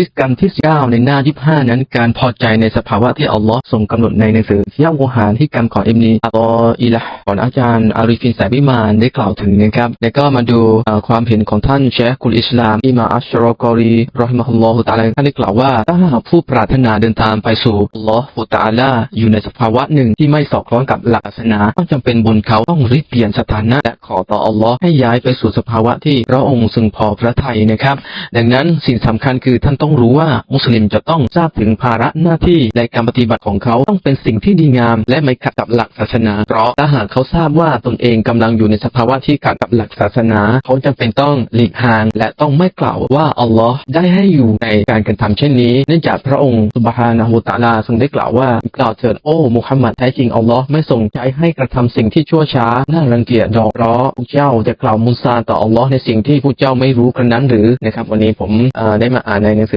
กิจกรรมที่9ในหน้า 25 นั้น การพอใจในสภาวะที่อัลลอฮ์ทรงกำหนดในหนังสือเที่ยวโวหารที่กรรมของอิมนีอัลออิละห์ของอาจารย์อาริฟินสายวิมานได้กล่าวถึงนะครับแล้วก็มาดูความเห็นของท่านเชคกุลอิสลามอิมาอัชรอกอรีรอฮิมะฮุลลอฮุตะอาลาท่านได้กล่าวว่าถ้าหากผู้ปรารถนาเดินทางไปสู่อัลลอฮ์ฟุตะอาลาอยู่ในสภาวะหนึ่งที่ไม่สอดคล้องกับหลักศาสนาก็จำเป็นบนเขาต้องรีบเปลี่ยนสถานะและขอต่ออัลลอฮ์ให้ย้ายไปสู่สภาวะที่พระองค์ทรงพอพระทัยนะครับ ดังนั้นสิ่งสำคัญคือท่านต้ององรู้ว่ามุสลิมจะต้องทราบถึงภาระหน้าที่และการปฏิบัติของเขาต้องเป็นสิ่งที่ดีงาม และไม่ขัดกับหลักศาสนา เพราะถ้าหากเขาทราบว่าตนเองกำลังอยู่ในสภาวะที่ขัดกับหลักศาสนา เขาจำเป็นต้องหลีกห่าง และต้องไม่กล่าวว่าอัลลอฮ์ได้ให้อยู่ในการกระทำเช่นนี้ เนื่องจากพระองค์สุบฮานะฮูตะอาลาทรงได้กล่าวว่ากล่าวเถิดโอ้มุฮัมมัดแท้จริงอัลลอฮ์ไม่ทรงใจให้กระทำสิ่งที่ชั่วช้าน่ารังเกียจดอกร้อพวกเจ้าจะกล่าวมุสาต่ออัลลอฮ์ในสิ่งที่พวกเจ้าไม่รู้กระนั้นหรือนะครับวันนี้ผมเอ่อได้มาอ่านในหนังสือ